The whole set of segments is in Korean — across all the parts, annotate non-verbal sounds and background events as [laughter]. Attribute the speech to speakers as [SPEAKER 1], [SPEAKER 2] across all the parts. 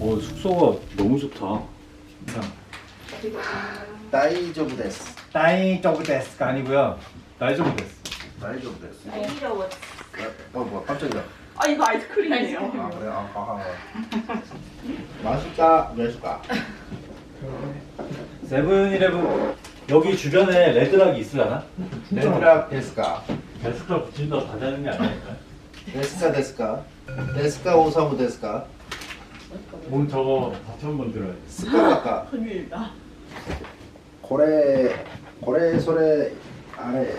[SPEAKER 1] 어 숙소가 너무 좋다.
[SPEAKER 2] 데스.
[SPEAKER 1] 다이 더블 데스가 아니고요. 다이저브 데스.
[SPEAKER 3] 아이러워.
[SPEAKER 2] 어 뭐야 깜짝이야.
[SPEAKER 3] 아 이거 아이스크림이에요.
[SPEAKER 2] 아 그래 아 과한 거. 맛있다 매수가.
[SPEAKER 1] 세븐일레븐 여기 주변에 레드락이 있으려나?
[SPEAKER 2] 레드락 데스까.
[SPEAKER 1] 데스크가 붙인다고 다 되는 게 아닐까?
[SPEAKER 2] 데스카 데스까. 데스카 오사무 데스까.
[SPEAKER 1] 뭐 저거 다시 한번 들어야 돼.
[SPEAKER 2] 스카라까. [laughs]
[SPEAKER 3] 큰일이다.
[SPEAKER 2] 고래 고래 소래 아래.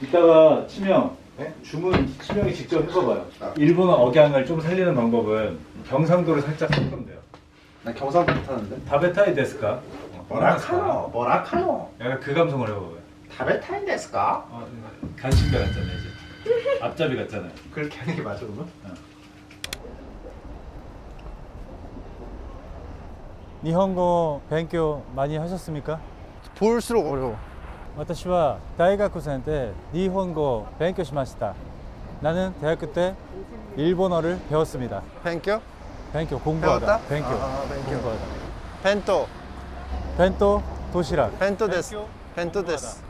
[SPEAKER 1] 이따가 치명
[SPEAKER 2] 네?
[SPEAKER 1] 주문 치명이 직접 해봐봐요.
[SPEAKER 2] 아.
[SPEAKER 1] 일본어 억양을 좀 살리는 방법은 경상도를 살짝 섞으면 돼요.
[SPEAKER 2] 나 경상도 못하는데.
[SPEAKER 1] 다베타이 데스까?
[SPEAKER 2] 뭐라카노 뭐라카노.
[SPEAKER 1] 약간 그 감성을 해봐봐요.
[SPEAKER 2] 다베타인 데스까?
[SPEAKER 1] 어, 간신배 같잖아요 이제. 앞잡이 같잖아요.
[SPEAKER 2] 그렇게 하는 게 맞아 그러면?
[SPEAKER 1] 니혼고勉強 많이 하셨습니까?
[SPEAKER 2] 볼수록 어려워.
[SPEAKER 1] 私は大学生で日本語を勉強しました. 나는 대학교 때 일본어를 배웠습니다.
[SPEAKER 4] 벤교?
[SPEAKER 1] 勉強 공부하다.
[SPEAKER 4] 배웠다?
[SPEAKER 1] 勉強
[SPEAKER 4] 아, 벤교.
[SPEAKER 1] 공부하다.
[SPEAKER 4] 벤토.
[SPEAKER 1] 벤또 도시락.
[SPEAKER 4] 벤토 데스.
[SPEAKER 1] 벤교?
[SPEAKER 4] 벤토 데스.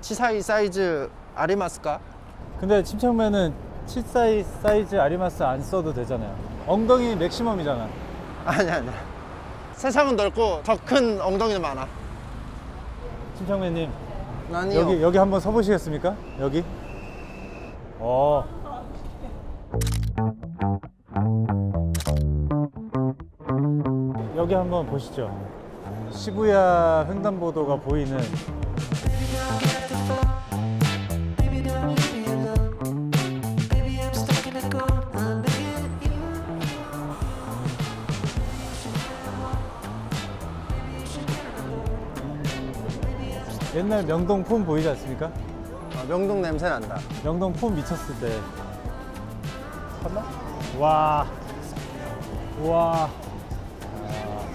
[SPEAKER 4] 치사이 사이즈 아리마스까?
[SPEAKER 1] 근데 침착맨은 치 사이 사이즈 아리마스 안 써도 되잖아요. 엉덩이 맥시멈이잖아.
[SPEAKER 4] 아니 아니. 세상은 넓고 더 큰 엉덩이는 많아.
[SPEAKER 1] 침착맨님
[SPEAKER 4] 아니요.
[SPEAKER 1] 여기 여기 한번 서보시겠습니까? 여기. 어. 여기 한번 보시죠. 시부야 횡단보도가 보이는 옛날 명동 폼 보이지 않습니까?
[SPEAKER 4] 아, 명동 냄새 난다.
[SPEAKER 1] 명동 폼 미쳤을 때. 샀나? 와. 와. 아.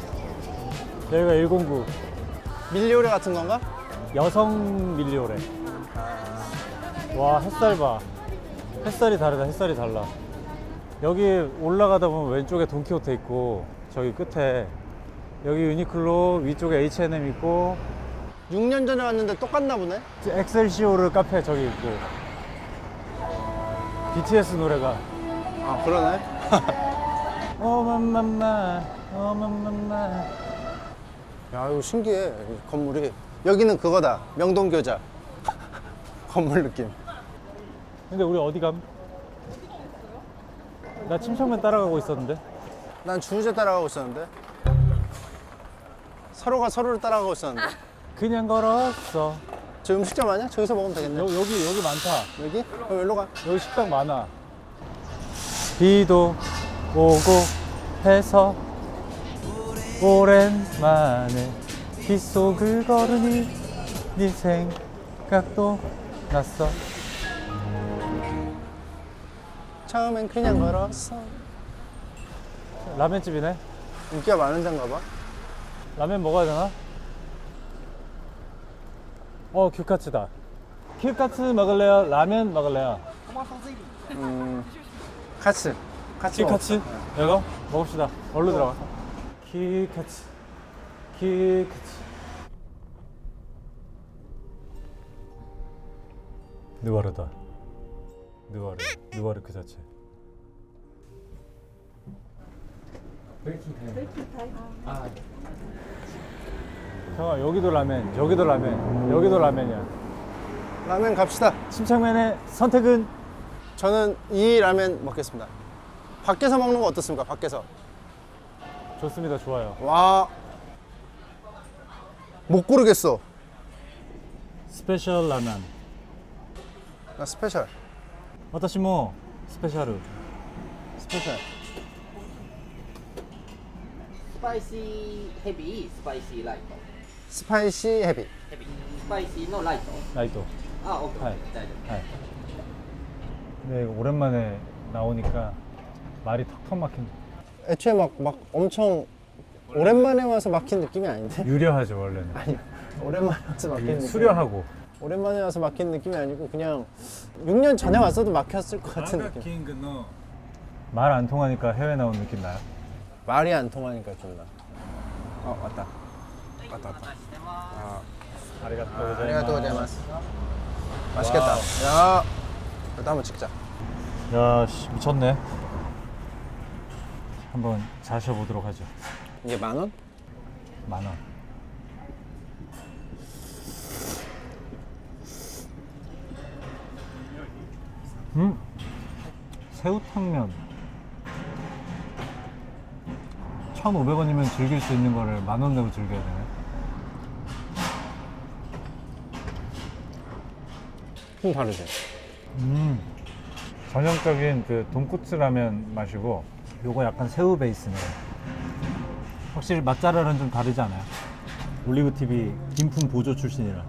[SPEAKER 1] 여기가 109
[SPEAKER 4] 밀리오레 같은 건가?
[SPEAKER 1] 여성 밀리오래. 와 햇살 봐. 햇살이 다르다. 햇살이 달라. 여기 올라가다 보면 왼쪽에 돈키호테 있고 저기 끝에 여기 유니클로 위쪽에 H&M 있고
[SPEAKER 4] 6년 전에 왔는데 똑같나 보네.
[SPEAKER 1] 엑셀시오르 카페 저기 있고 BTS 노래가
[SPEAKER 4] 아 그러네. [laughs]
[SPEAKER 1] 어맘맘마 어맘맘마
[SPEAKER 4] 야 이거 신기해 이 건물이. 여기는 그거다. 명동 교자. [laughs] 건물 느낌.
[SPEAKER 1] 근데 우리 어디 감? 나 침착맨 따라가고 있었는데
[SPEAKER 4] 난 주우재 따라가고 있었는데. 서로가 서로를 따라가고 있었는데.
[SPEAKER 1] 그냥 걸었어
[SPEAKER 4] 저 음식점 아니야? 저기서 먹으면 되겠네.
[SPEAKER 1] 여, 여기 여기 많다
[SPEAKER 4] 여기? 그럼 여기로 가.
[SPEAKER 1] 여기 식당 많아 비도 오고 해서 오랜만에 빗속을 걸으니 네 생각도 났어
[SPEAKER 4] 처음엔 그냥 걸었어.
[SPEAKER 1] 라면집이네
[SPEAKER 4] 인기가 많은 데인가 봐.
[SPEAKER 1] 라면 먹어야 되나? 어 규카츠다. 규카츠 먹을래요? 라면 먹을래요?
[SPEAKER 4] 음, 카츠. 카츠.
[SPEAKER 1] 규카츠? 이거? 먹읍시다. 얼른 들어가. 규카츠. 규카츠. 느와르다. 느와르 느와르 그 자체 형아 여기도 라면 여기도 라면 여기도 라면이야
[SPEAKER 4] 라면 갑시다.
[SPEAKER 1] 침착맨의 선택은
[SPEAKER 4] 저는 이 라면 먹겠습니다. 밖에서 먹는 거 어떻습니까? 밖에서.
[SPEAKER 1] 좋습니다 좋아요
[SPEAKER 4] 와. 못 고르겠어.
[SPEAKER 1] 스페셜 라면
[SPEAKER 4] 나 스페셜.
[SPEAKER 1] 私もスペシャル
[SPEAKER 4] 스페셜.
[SPEAKER 5] Spicy heavy, spicy light.
[SPEAKER 4] 스파이시 헤비.
[SPEAKER 5] Heavy. Spicy no light.
[SPEAKER 1] ライト
[SPEAKER 5] あ、OK。
[SPEAKER 1] はい
[SPEAKER 5] 大丈夫。
[SPEAKER 1] はい 네, 오랜만에 나오니까 말이 턱턱 막힌.
[SPEAKER 4] 애초에 막, 막 엄청 오랜만에 와서 막힌 느낌이 아닌데? [laughs]
[SPEAKER 1] 유려하죠 원래는.
[SPEAKER 4] 오랜만에 와서 막힌
[SPEAKER 1] 이게
[SPEAKER 4] 느낌.
[SPEAKER 1] 수려하고.
[SPEAKER 4] 오랜만에 와서 막힌 느낌이 아니고 그냥 6년 전에 왔어도 막혔을 것 같은 느낌.
[SPEAKER 1] 말 안 통하니까 해외 나온 느낌 나요?
[SPEAKER 4] 말이 안 통하니까 존나. 어 왔다. 아. 맛있겠다. 야, 찍자.
[SPEAKER 1] 씨, 미쳤네. 한번 자셔보도록 하죠.
[SPEAKER 4] 이게 만 원?
[SPEAKER 1] 만 원. 음, 새우탕면. 1,500원이면 즐길 수 있는 거를 만 원 내고 즐겨야 되 네.
[SPEAKER 4] 좀 다르지.
[SPEAKER 1] 음, 전형적인 그 돈코츠 라면 맛이고, 요거 약간 새우 베이스네. 확실히 맛잘알은 좀 다르지 않아요? 올리브 TV 김품 보조 출신이라.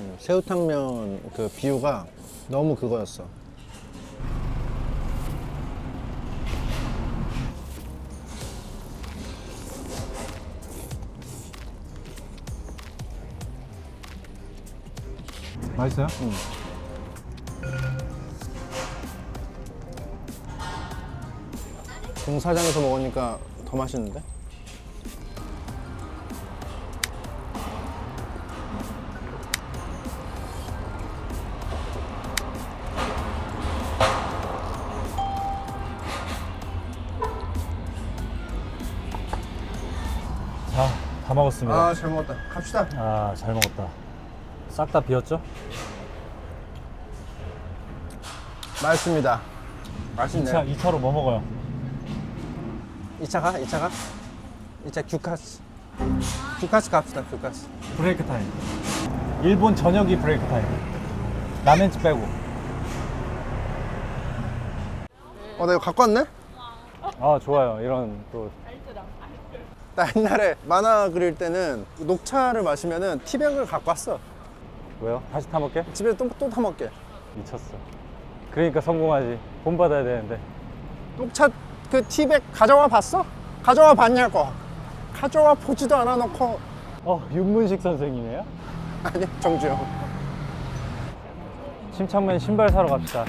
[SPEAKER 4] 음, 새우탕면 그 비유가 너무 그거였어.
[SPEAKER 1] 맛있어요?
[SPEAKER 4] 음. 공사장에서 먹으니까 더 맛있는데?
[SPEAKER 1] 자, 다 먹었습니다.
[SPEAKER 4] 아, 잘 먹었다. 갑시다.
[SPEAKER 1] 아, 잘 먹었다. 싹 다 비었죠?
[SPEAKER 4] 맛있습니다. 맛있네.
[SPEAKER 1] 2차, 2차로 뭐 먹어요?
[SPEAKER 4] 2차 가? 2차 가? 2차 규카스. 규카스 갑시다, 규카스.
[SPEAKER 1] 브레이크 타임. 일본 저녁이 브레이크 타임. 라멘집 빼고.
[SPEAKER 4] 어, 나 이거 갖고 왔네?
[SPEAKER 1] 아, 좋아요. 이런 또.
[SPEAKER 4] 나 옛날에 만화 그릴 때는 녹차를 마시면은 티백을 갖고 왔어.
[SPEAKER 1] 왜요? 다시 타먹게?
[SPEAKER 4] 집에 또, 또 타먹게.
[SPEAKER 1] 미쳤어. 그러니까 성공하지. 본 받아야 되는데.
[SPEAKER 4] 녹차 그 티백 가져와 봤어? 가져와 봤냐고. 가져와 보지도 않아 놓고.
[SPEAKER 1] 어, 윤문식 선생님이에요?
[SPEAKER 4] 아니, 정주영.
[SPEAKER 1] 침착맨 신발 사러 갑시다.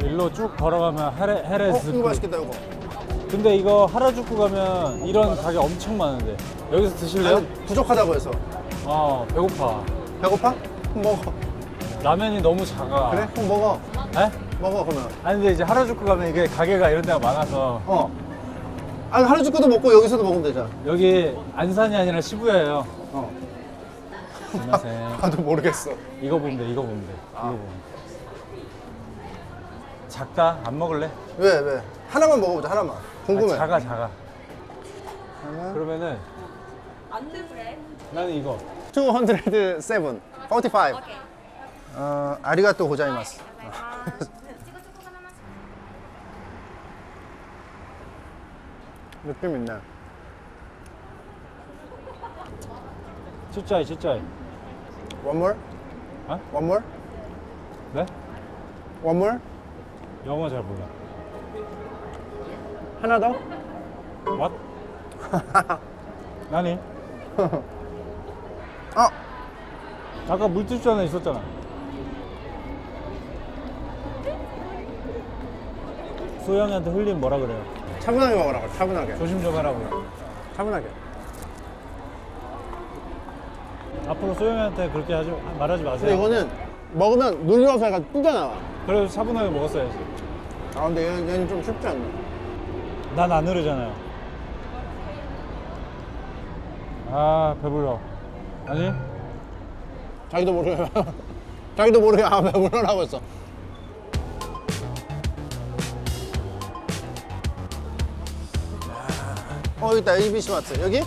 [SPEAKER 1] 일로 쭉 걸어가면 헤레,
[SPEAKER 4] 어,
[SPEAKER 1] 헤레스.
[SPEAKER 4] 이거 맛있겠다, 이거.
[SPEAKER 1] 근데 이거 하라주쿠 가면 이런 가게 엄청 많은데. 여기서 드실래요?
[SPEAKER 4] 아니, 부족하다고 해서.
[SPEAKER 1] 아, 배고파.
[SPEAKER 4] 배고파? 먹어.
[SPEAKER 1] 라면이 너무 작아.
[SPEAKER 4] 그래? 그럼 먹어.
[SPEAKER 1] 에?
[SPEAKER 4] 먹어, 그러면.
[SPEAKER 1] 아니, 근데 이제 하라주쿠 가면 이게 가게가 이런 데가 많아서.
[SPEAKER 4] 어. 아니, 하루주꾸도 먹고 여기서도 먹으면 되잖아.
[SPEAKER 1] 여기 안산이 아니라 시부야예요.
[SPEAKER 4] 어.
[SPEAKER 1] 안녕하세요. [laughs]
[SPEAKER 4] 나도 모르겠어.
[SPEAKER 1] 이거 보면 돼, 이거 보면 돼. 이거 보면 돼. 작다? 안 먹을래?
[SPEAKER 4] 왜, 왜? 하나만 먹어보자, 하나만. 궁금해.
[SPEAKER 1] 아, 작아, 작아.
[SPEAKER 4] 하나.
[SPEAKER 1] 그러면은 나는 이거.
[SPEAKER 4] 207, 45. 어, 아리가또 고자이마스. [laughs] 느낌 있네.
[SPEAKER 1] 진짜이, 진짜이.
[SPEAKER 4] One more?
[SPEAKER 1] 어?
[SPEAKER 4] One more?
[SPEAKER 1] 네?
[SPEAKER 4] One more?
[SPEAKER 1] 영어 잘 몰라.
[SPEAKER 4] 하나 더?
[SPEAKER 1] What? [laughs] 나니?
[SPEAKER 4] 어!
[SPEAKER 1] 아까 물티슈 하나 있었잖아. 소영이한테 흘리면 뭐라 그래요?
[SPEAKER 4] 차분하게 먹으라고, 차분하게.
[SPEAKER 1] 조심 좀 하라고요.
[SPEAKER 4] 차분하게.
[SPEAKER 1] 앞으로 소영이한테 그렇게 하지, 말하지
[SPEAKER 4] 근데
[SPEAKER 1] 마세요.
[SPEAKER 4] 이거는 먹으면 눌려서 약간 뜯어나와.
[SPEAKER 1] 그래도 차분하게 먹었어야지.
[SPEAKER 4] 아, 근데 얘는, 얘는 좀 쉽지 않네.
[SPEAKER 1] 난 안 흐르잖아요. 아, 배불러. 아니?
[SPEAKER 4] 자기도 모르게. [laughs] 자기도 모르게 아, 배불러라고 했어. 어 여기 있다. ABC 마트. 여기?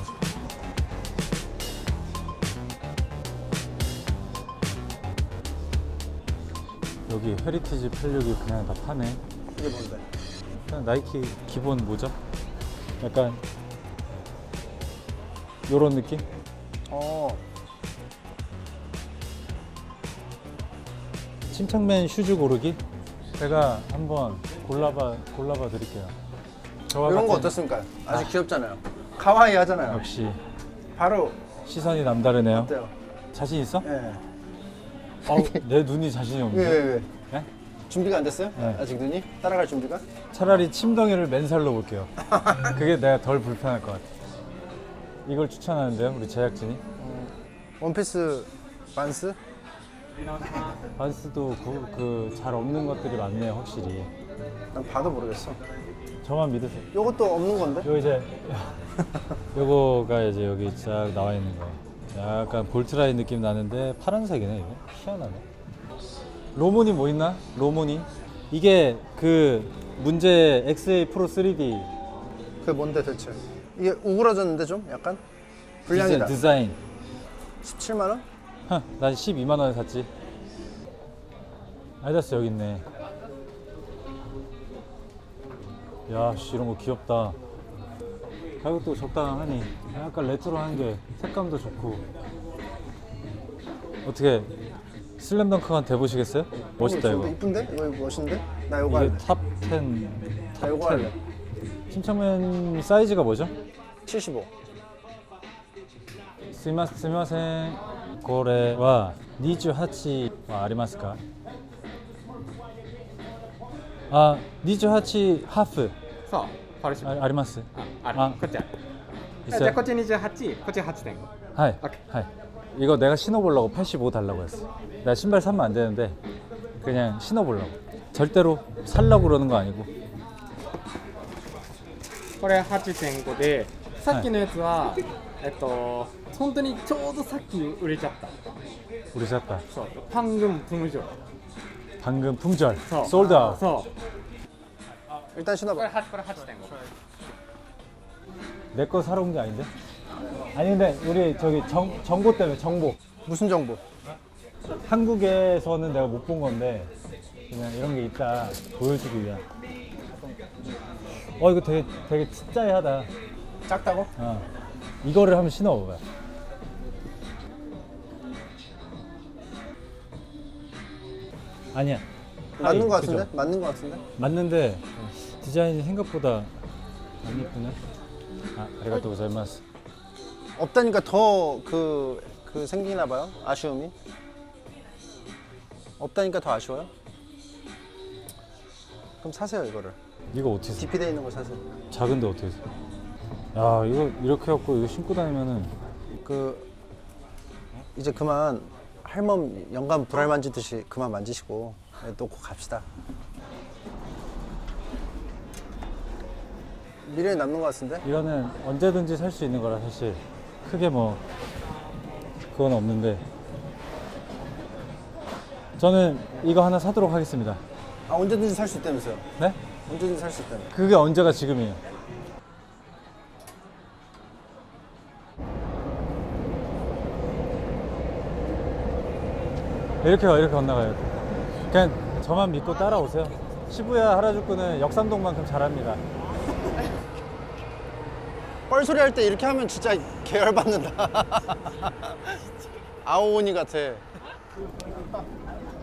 [SPEAKER 1] 여기 헤리티지 86이 그냥 다 파네.
[SPEAKER 4] 이게 뭔데?
[SPEAKER 1] 그냥 나이키 기본 모자? 약간 요런 느낌?
[SPEAKER 4] 어.
[SPEAKER 1] 침착맨 슈즈 고르기? 제가 한번 골라봐 골라봐 드릴게요. 저와
[SPEAKER 4] 이런 거
[SPEAKER 1] 같은-
[SPEAKER 4] 어떻습니까? 아주 귀엽잖아요. 카와이 하잖아요.
[SPEAKER 1] 역시
[SPEAKER 4] 바로
[SPEAKER 1] 시선이 남다르네요.
[SPEAKER 4] 어때요?
[SPEAKER 1] 자신 있어?
[SPEAKER 4] 예.
[SPEAKER 1] 어우, 내 눈이 자신이
[SPEAKER 4] 왜,
[SPEAKER 1] 없네.
[SPEAKER 4] 왜, 왜?
[SPEAKER 1] 네?
[SPEAKER 4] 준비가 안 됐어요?
[SPEAKER 1] 네.
[SPEAKER 4] 아직 눈이? 따라갈 준비가?
[SPEAKER 1] 차라리 침덩이를 맨살로 볼게요. 그게 내가 덜 불편할 것 같아. 이걸 추천하는데요, 우리 제작진이.
[SPEAKER 4] 원피스 반스?
[SPEAKER 1] 반스도 그 잘 없는 것들이 많네요, 확실히.
[SPEAKER 4] 난 봐도 모르겠어.
[SPEAKER 1] 저만 믿으세요.
[SPEAKER 4] 요것도 없는 건데?
[SPEAKER 1] 요 이제 [laughs] 요거가 이제 여기 쫙 나와 있는 거. 약간 볼트라인 느낌 나는데 파란색이네 이거. 희한하네. 로모니 뭐 있나? 로모니. 이게 그 문제 XA 프로 3D
[SPEAKER 4] 그게 뭔데 대체? 이게 우그러졌는데 좀 약간? 불량이다.
[SPEAKER 1] 디자인.
[SPEAKER 4] 17만 원?
[SPEAKER 1] 하, 난 12만 원에 샀지. 아디다스 여기 있네. 야, 씨, 이런 거 귀엽다. 가격도 적당하니 약간 레트로한 게 색감도 좋고 어떻게 슬램덩크 한 대보시겠어요? 멋있다 이거
[SPEAKER 4] 이쁜데? 이거 멋있는데? 나 이거
[SPEAKER 1] 이게
[SPEAKER 4] 할래.
[SPEAKER 1] 탑10
[SPEAKER 4] 나 이거 할래.
[SPEAKER 1] 침착맨 사이즈가 뭐죠?
[SPEAKER 4] 75.
[SPEAKER 1] 스마 스마센 고래와 니즈 하치 아리마스카 아 니즈 하치 하프
[SPEAKER 3] そう、パルシ
[SPEAKER 1] ああります
[SPEAKER 3] あ、ある。
[SPEAKER 1] あ
[SPEAKER 3] こっちある。
[SPEAKER 1] 있어요?
[SPEAKER 3] じゃあこっち28、こっち8.5。
[SPEAKER 1] 하이
[SPEAKER 3] 오케이.
[SPEAKER 1] 하이 이거 내가 신어보려고 85 달라고 했어 나 신발 사면 안 되는데 그냥 신어보려고 절대로 살라고 그러는 거 아니고
[SPEAKER 3] これ8.5で、さっきのやつは、えっと、本当にちょうどさっき売れちゃった。
[SPEAKER 1] 우리 샀다
[SPEAKER 3] そう、パングムプムジョ。
[SPEAKER 1] 방금 품절
[SPEAKER 3] そう。
[SPEAKER 1] 솔드 아웃
[SPEAKER 3] そう。
[SPEAKER 4] 일단 신어봐.
[SPEAKER 3] 핫, 핫, 핫, 된 거.
[SPEAKER 1] 내 거 사러 온 게 아닌데? 아니 근데 우리 저기 정, 정보 때문에 정보
[SPEAKER 4] 무슨 정보?
[SPEAKER 1] 한국에서는 내가 못 본 건데 그냥 이런 게 있다 보여주기 위한 어 이거 되게 되게 진짜하다
[SPEAKER 4] 작다고?
[SPEAKER 1] 어. 이거를 한번 신어봐. 아니야
[SPEAKER 4] 맞는 거 같은데? 그죠? 맞는 거 같은데?
[SPEAKER 1] 맞는데 디자인이 생각보다 안 예쁘네. 아, 아리가또 고자이마스.
[SPEAKER 4] 없다니까 더 그 그 생기나 봐요. 아쉬움이. 없다니까 더 아쉬워요? 그럼 사세요 이거를.
[SPEAKER 1] 이거 어떻게 사?
[SPEAKER 4] DP돼 있는 거 사세요.
[SPEAKER 1] 작은데 어떻게 사? 야 이거 이렇게 갖고 이거 신고 다니면은
[SPEAKER 4] 그 이제 그만 할멈 영감 불알 만지듯이 그만 만지시고 네, 놓고 갑시다. 미래에 남는 것 같은데?
[SPEAKER 1] 이거는 언제든지 살 수 있는 거라 사실 크게 뭐 그건 없는데 저는 이거 하나 사도록 하겠습니다.
[SPEAKER 4] 아 언제든지 살 수 있다면서요?
[SPEAKER 1] 네?
[SPEAKER 4] 언제든지 살 수 있다며.
[SPEAKER 1] 그게 언제가 지금이에요. 이렇게 가 이렇게 건너가요. 그냥 저만 믿고 따라오세요. 시부야 하라주쿠는 역삼동만큼 잘합니다.
[SPEAKER 4] 뻘소리 할 때 이렇게 하면 진짜 계열 받는다. [laughs] 아오니 같아.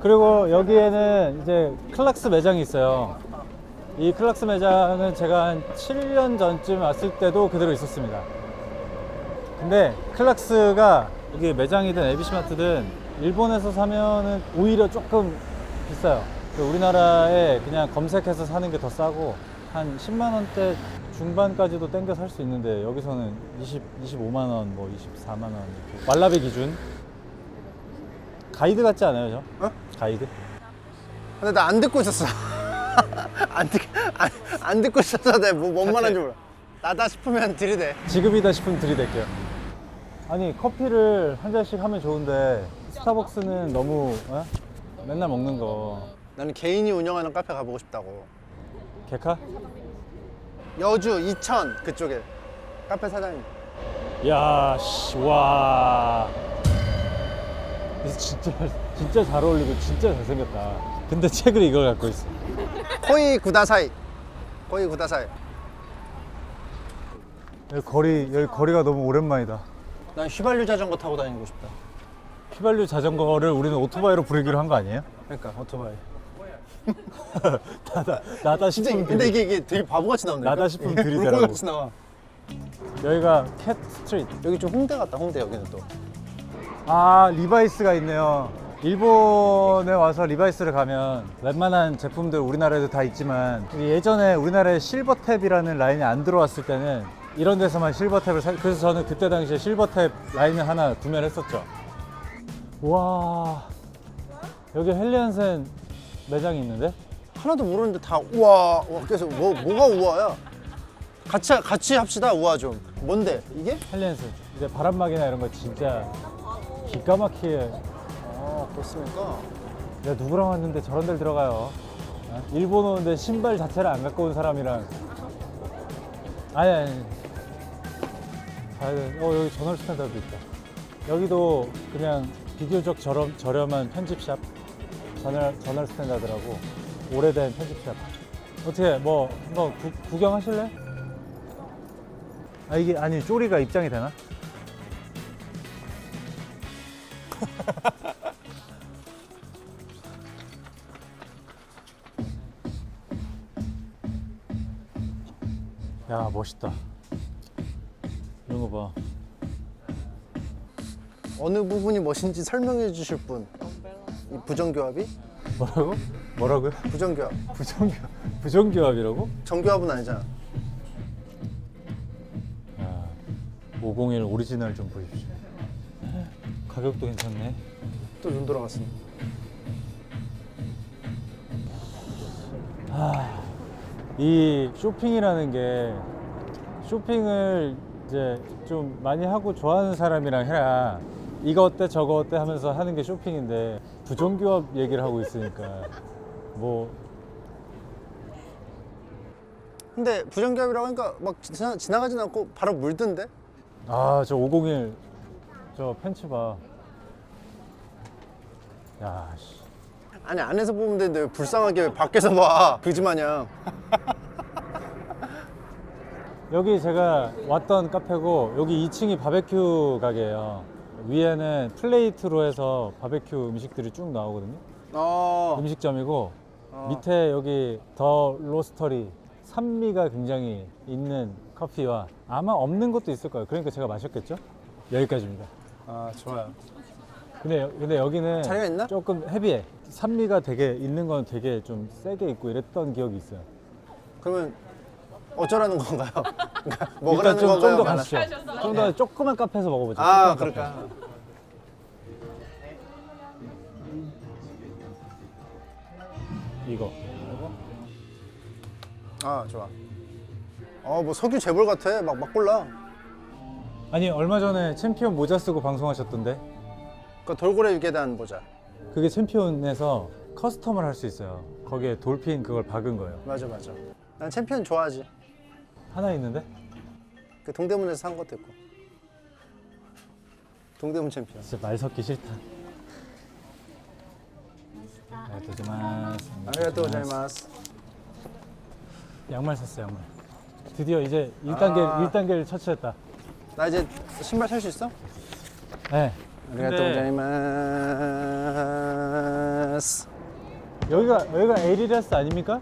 [SPEAKER 1] 그리고 여기에는 이제 클락스 매장이 있어요. 이 클락스 매장은 제가 한 7년 전쯤 왔을 때도 그대로 있었습니다. 근데 클락스가 여기 매장이든 에비시마트든 일본에서 사면은 오히려 조금 비싸요. 그 우리나라에 그냥 검색해서 사는 게 더 싸고 한 10만 원대 중반까지도 땡겨 살 수 있는데 여기서는 20, 25만 원, 뭐 24만 원 이렇게. 왈라베 기준 가이드 같지 않아요, 저?
[SPEAKER 4] 어?
[SPEAKER 1] 가이드?
[SPEAKER 4] 근데 나 안 듣고 있었어. [laughs] 안, 듣, 안, 안 듣고 있어서 내가 뭐, 뭔 말하는지 몰라. 나다 싶으면 들이대.
[SPEAKER 1] 지금이다 싶으면 들이댈게요. 아니 커피를 한 잔씩 하면 좋은데 스타벅스는 너무 어? 맨날 먹는 거
[SPEAKER 4] 나는 개인이 운영하는 카페 가보고 싶다고.
[SPEAKER 1] 개카?
[SPEAKER 4] 여주, 이천 그쪽에 카페 사장님.
[SPEAKER 1] 야, 씨, 와. 진짜 진짜 잘 어울리고 진짜 잘생겼다. 근데 책을 이걸 갖고 있어.
[SPEAKER 4] 코이 구다사이. 코이 구다사이.
[SPEAKER 1] 여기 거리 여기 거리가 너무 오랜만이다.
[SPEAKER 4] 난 휘발유 자전거 타고 다니고 싶다.
[SPEAKER 1] 휘발유 자전거를 우리는 오토바이로 부르기로 한 거 아니에요?
[SPEAKER 4] 그러니까 오토바이. [laughs]
[SPEAKER 1] 나다 나다
[SPEAKER 4] 진짜
[SPEAKER 1] 싶으면
[SPEAKER 4] 근데. 이게, 이게 되게 바보같이 나온다.
[SPEAKER 1] 나다 싶으면 들이대라고.
[SPEAKER 4] 같이 나와.
[SPEAKER 1] 여기가 캣 스트리트.
[SPEAKER 4] 여기 좀 홍대 같다. 홍대 여기는 또.
[SPEAKER 1] 아 리바이스가 있네요. 일본에 와서 리바이스를 가면 웬만한 제품들 우리나라에도 다 있지만 예전에 우리나라에 실버탭이라는 라인이 안 들어왔을 때는 이런 데서만 실버탭을 사 그래서 저는 그때 당시에 실버탭 라인을 하나 구매를 했었죠. 와 여기 헬리안센 매장이 있는데
[SPEAKER 4] 하나도 모르는데 다 우와. 와 그래서 뭐 뭐가 우와야? 같이 같이 합시다 우와 좀. 뭔데 이게?
[SPEAKER 1] 헬리안센 이제 바람막이나 이런 거 진짜 기가 막히게
[SPEAKER 4] 아 그렇습니까?
[SPEAKER 1] 내가 누구랑 왔는데 저런 데를 들어가요. 어? 일본 오는데 신발 자체를 안 갖고 온 사람이랑. 아니, 아니. 가야 돼. 어, 여기 저널 스탠다드 있다. 여기도 그냥 비교적 저렴, 저렴한 편집샵. 저널, 저널 스탠다드라고. 오래된 편집샵. 어떻게, 뭐, 한번 구, 구경하실래? 아, 이게, 아니, 쪼리가 입장이 되나? [laughs] 야, 멋있다. 이런 거 봐.
[SPEAKER 4] 어느 부분이 멋인지 설명해 주실 분. 이 부정교합이?
[SPEAKER 1] 뭐라고? 뭐라고요?
[SPEAKER 4] 부정교합.
[SPEAKER 1] 부정교합, 부정교합이라고?
[SPEAKER 4] 정교합은 아니잖아.
[SPEAKER 1] 야, 501 오리지널 좀 보십시오. 가격도 괜찮네.
[SPEAKER 4] 또 눈 돌아갔어.
[SPEAKER 1] 이 쇼핑이라는 게 쇼핑을 이제 좀 많이 하고 좋아하는 사람이랑 해야 이거 어때 저거 어때 하면서 하는 게 쇼핑인데 부정교합 얘기를 하고 있으니까 뭐
[SPEAKER 4] 근데 부정교합이라고 하니까 막 지나, 지나가진 않고 바로 물던데?
[SPEAKER 1] 아, 저 501, 저 팬츠 봐. 야, 씨.
[SPEAKER 4] 아니 안에서 보면 되는데 왜 불쌍하게 왜 밖에서 봐 그지 마냥
[SPEAKER 1] 여기 제가 왔던 카페고, 여기 2층이 바베큐 가게예요. 위에는 플레이트로 해서 바베큐 음식들이 쭉 나오거든요.
[SPEAKER 4] 어
[SPEAKER 1] 음식점이고,
[SPEAKER 4] 어.
[SPEAKER 1] 밑에 여기 더 로스터리, 산미가 굉장히 있는 커피와 아마 없는 것도 있을 거예요. 그러니까 제가 마셨겠죠? 여기까지입니다.
[SPEAKER 4] 아 좋아요
[SPEAKER 1] 근데, 여- 근데 여기는
[SPEAKER 4] 자리가 있나?
[SPEAKER 1] 조금 헤비해. 산미가 되게 있는 건 되게 좀 세게 있고 이랬던 기억이 있어요.
[SPEAKER 4] 그러면 어쩌라는 건가요? [laughs] 그러니까
[SPEAKER 1] 일단
[SPEAKER 4] 먹으라는
[SPEAKER 1] 좀
[SPEAKER 4] 건가요?
[SPEAKER 1] 좀더 가시죠. 좀더 조그만 카페에서 먹어보죠.
[SPEAKER 4] 아
[SPEAKER 1] 조그만
[SPEAKER 4] 그럴까.
[SPEAKER 1] 이거.
[SPEAKER 4] 아 좋아 어뭐 석유 재벌 같아 막 막 골라
[SPEAKER 1] 아니 얼마 전에 챔피언 모자 쓰고 방송하셨던데
[SPEAKER 4] 그 돌고래 유계단 보자
[SPEAKER 1] 그게 챔피언에서 커스텀을 할 수 있어요. 거기에 돌핀 그걸 박은 거예요.
[SPEAKER 4] 맞아 맞아 난 챔피언 좋아하지
[SPEAKER 1] 하나 있는데?
[SPEAKER 4] 그 동대문에서 산 것도 있고 동대문 챔피언
[SPEAKER 1] 진짜 말 섞기 싫다.
[SPEAKER 4] 고자이마스
[SPEAKER 1] 양말 샀어 양말. 드디어 이제 1단계
[SPEAKER 4] 아.
[SPEAKER 1] 1단계를 터치했다.
[SPEAKER 4] 나 이제 신발 살 수 있어?
[SPEAKER 1] 네.
[SPEAKER 4] 아리가또
[SPEAKER 1] 근데
[SPEAKER 4] 고자이마스
[SPEAKER 1] 여기가 여기가 에리라스 아닙니까?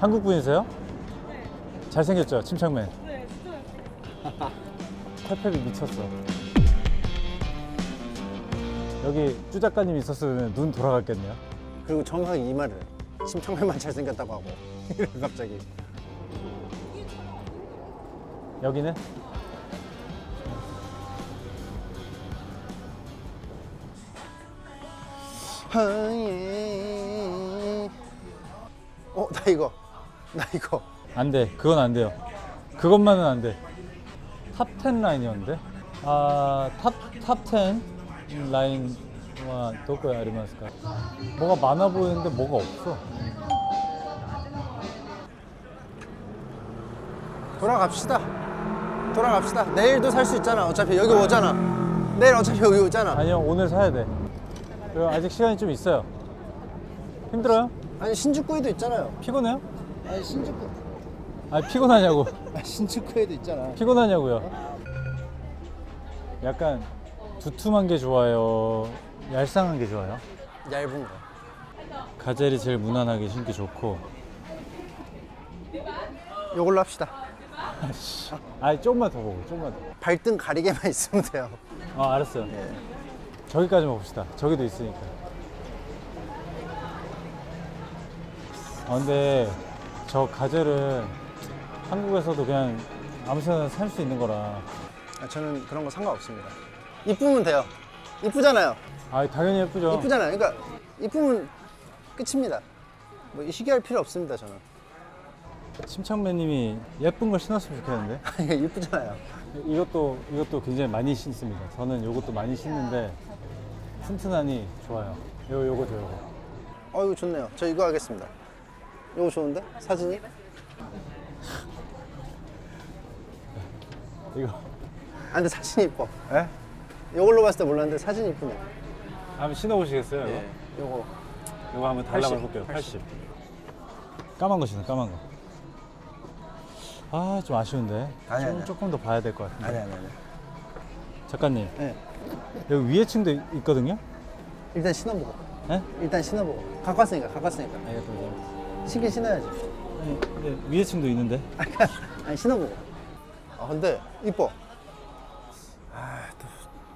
[SPEAKER 1] 한국 분이세요? 잘생겼죠, 침착맨. 네, 진짜. 태페비 미쳤어. 여기 쭈 작가님 있었으면 눈 돌아갔겠네요.
[SPEAKER 4] 그리고 정확하게 이 말을 해. 심청맨만 잘생겼다고 하고 [laughs] 이래 갑자기
[SPEAKER 1] 여기는
[SPEAKER 4] 어, 나 이거. 나 이거.
[SPEAKER 1] 안 돼. 그건 안 돼요. 그것만은 안 돼. 탑 10 라인이었는데? 아, 탑, 탑10 라인 와 도쿄에 아리마스까? 뭐가 많아 보이는데 뭐가 없어.
[SPEAKER 4] 돌아갑시다. 돌아갑시다. 내일도 살 수 있잖아. 어차피 여기 오잖아. 내일 어차피 여기 오잖아.
[SPEAKER 1] 아니요, 오늘 사야 돼. 그리고 아직 시간이 좀 있어요. 힘들어요?
[SPEAKER 4] 아니 신주쿠이도 있잖아요.
[SPEAKER 1] 피곤해요?
[SPEAKER 4] 아니 신주쿠.
[SPEAKER 1] 아 피곤하냐고. [laughs]
[SPEAKER 4] 신축구에도 있잖아.
[SPEAKER 1] 피곤하냐고요. 약간 두툼한 게 좋아요. 얄쌍한 게 좋아요.
[SPEAKER 4] 얇은 거.
[SPEAKER 1] 가젤이 제일 무난하게 신기 좋고.
[SPEAKER 4] 이걸로 합시다.
[SPEAKER 1] 아 조금만 더 보고 조금만 더.
[SPEAKER 4] 발등 가리개만 [laughs] 있으면 돼요.
[SPEAKER 1] 아 알았어요. 저기까지만 봅시다. 저기도 있으니까. 아 근데 저 가젤은 한국에서도 그냥 아무 데나 살수 있는 거라.
[SPEAKER 4] 아, 저는 그런 거 상관없습니다. 이쁘면 돼요. 이쁘잖아요.
[SPEAKER 1] 아 당연히 예쁘죠.
[SPEAKER 4] 이쁘잖아요. 그러니까 이쁘면 끝입니다. 뭐 시기할 필요 없습니다. 저는.
[SPEAKER 1] 침착맨님이 예쁜 걸 신었으면 좋겠는데. [laughs]
[SPEAKER 4] 이쁘잖아요.
[SPEAKER 1] 이것도 이것도 굉장히 많이 신습니다. 저는 이것도 많이 신는데 튼튼하니 좋아요. 요 요거죠 요거.
[SPEAKER 4] 어 이거 좋네요. 저 이거 하겠습니다. 이거 좋은데? 사진이? [laughs]
[SPEAKER 1] 이거
[SPEAKER 4] 아 근데 사진이 이뻐.
[SPEAKER 1] 에?
[SPEAKER 4] 이걸로 봤을 때 몰랐는데 사진이 이쁘네.
[SPEAKER 1] 한번 신어보시겠어요? 이거?
[SPEAKER 4] 요거.
[SPEAKER 1] 이거 한번 달라고
[SPEAKER 4] 80,
[SPEAKER 1] 해볼게요.
[SPEAKER 4] 80.
[SPEAKER 1] 80. 까만 거 신어 까만 거. 아 좀 아쉬운데.
[SPEAKER 4] 아니,
[SPEAKER 1] 좀,
[SPEAKER 4] 아니야.
[SPEAKER 1] 조금 더 봐야 될 것 같은데.
[SPEAKER 4] 아니 아니 아니.
[SPEAKER 1] 작가님
[SPEAKER 4] 네.
[SPEAKER 1] 여기 위에 층도 있- 있거든요.
[SPEAKER 4] 일단 신어보고.
[SPEAKER 1] 네?
[SPEAKER 4] 일단 신어보고. 갖고 왔으니까 갖고 왔으니까.
[SPEAKER 1] 알겠습니다.
[SPEAKER 4] 신긴 신어야지.
[SPEAKER 1] 아니, 근데 위에 층도 있는데. [laughs]
[SPEAKER 4] 아니 신어보고. 아 근데 이뻐. 아또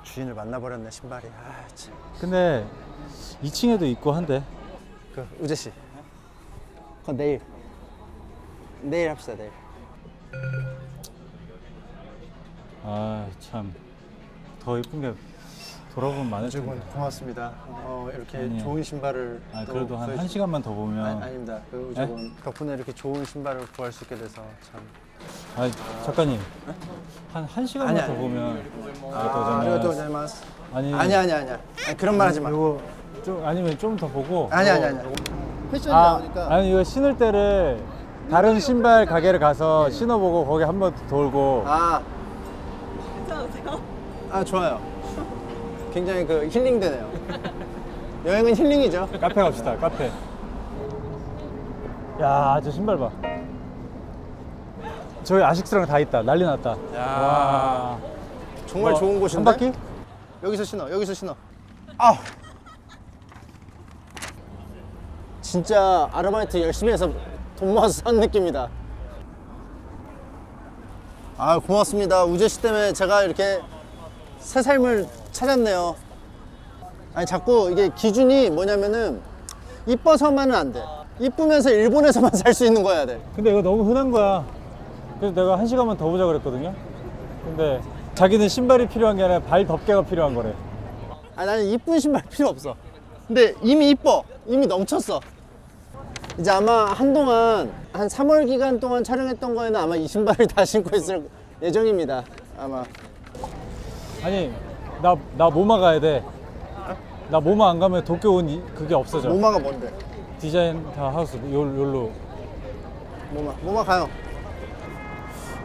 [SPEAKER 4] 주인을 만나버렸네 신발이. 아 참.
[SPEAKER 1] 근데 2층에도 있고 한데.
[SPEAKER 4] 그 우재 씨. 그건 내일. 내일 합시다 내일.
[SPEAKER 1] 아 참. 더 이쁜 게 돌아보면 많을 텐데.
[SPEAKER 4] 고맙습니다. 어, 이렇게
[SPEAKER 1] 아니에요.
[SPEAKER 4] 좋은 신발을
[SPEAKER 1] 아
[SPEAKER 4] 또
[SPEAKER 1] 그래도 한
[SPEAKER 4] 구해주-
[SPEAKER 1] 1 시간만 더 보면.
[SPEAKER 4] 아니, 아닙니다. 그 우주군 덕분에 이렇게 좋은 신발을 구할 수 있게 돼서 참.
[SPEAKER 1] 아 작가님 한1 시간만
[SPEAKER 4] 아니,
[SPEAKER 1] 더
[SPEAKER 4] 아니.
[SPEAKER 1] 보면.
[SPEAKER 4] 아, 아리가또 고자이마스.
[SPEAKER 1] 아니
[SPEAKER 4] 아니 아니 아니야. 아니, 그런 말 하지 마.
[SPEAKER 1] 이거 좀 아니면 좀 더 보고.
[SPEAKER 4] 아니 아니 아니. 패션이
[SPEAKER 1] 아,
[SPEAKER 4] 나오니까.
[SPEAKER 1] 아니 이거 신을 때를 다른 신발 가게를 가서 신어보고 거기 한 번 돌고
[SPEAKER 4] 아. 괜찮으세요? 아 좋아요. 굉장히 그 힐링되네요. 여행은 힐링이죠.
[SPEAKER 1] 카페 갑시다 카페 야 저 신발 봐 저기 아식스랑 다 있다 난리 났다 와
[SPEAKER 4] 정말
[SPEAKER 1] 뭐,
[SPEAKER 4] 좋은 곳인데.
[SPEAKER 1] 한 바퀴?
[SPEAKER 4] 여기서 신어. 여기서 신어. 아. 진짜 아르바이트 열심히 해서 돈 모아서 산 느낌이다. 아 고맙습니다. 우재 씨 때문에 제가 이렇게 새 삶을 찾았네요. 아니 자꾸 이게 기준이 뭐냐면은 이뻐서만은 안 돼. 이쁘면서 일본에서만 [laughs] 살 수 있는 거야 돼.
[SPEAKER 1] 근데 이거 너무 흔한 거야 그래서 내가 한 시간만 더 보자 그랬거든요 근데 자기는 신발이 필요한 게 아니라 발 덮개가 필요한 거래
[SPEAKER 4] 아 나는 이쁜 신발 필요 없어. 근데 이미 이뻐. 이미 넘쳤어. 이제 아마 한동안 한 3월 기간 동안 촬영했던 거에는 아마 이 신발을 [laughs] 다 신고 있을 예정입니다. 아마.
[SPEAKER 1] 아니 나 나 모마 가야 돼 나 모마 안 가면 도쿄 온 이- 그게 없어져
[SPEAKER 4] 모마가 뭔데?
[SPEAKER 1] 디자인 다 하우스 요, 요로
[SPEAKER 4] 모마. 모마 가요.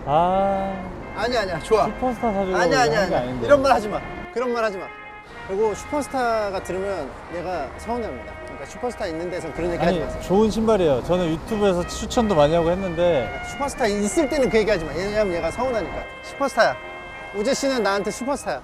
[SPEAKER 1] 아
[SPEAKER 4] 아니 아니야. 좋아.
[SPEAKER 1] 슈퍼스타 사주려고
[SPEAKER 4] 아니 아니 아니. 이런 말 하지 마. 그런 말 하지 마. 그리고 슈퍼스타가 들으면 얘가 서운해합니다. 그러니까 슈퍼스타 있는 데서 그런 얘기 하지 마세요.
[SPEAKER 1] 좋은 신발이에요. 저는 유튜브에서 추천도 많이 하고 했는데
[SPEAKER 4] 슈퍼스타 있을 때는 그 얘기 하지 마. 왜냐면 얘가 서운하니까. 슈퍼스타야. 우재 씨는 나한테 슈퍼스타야.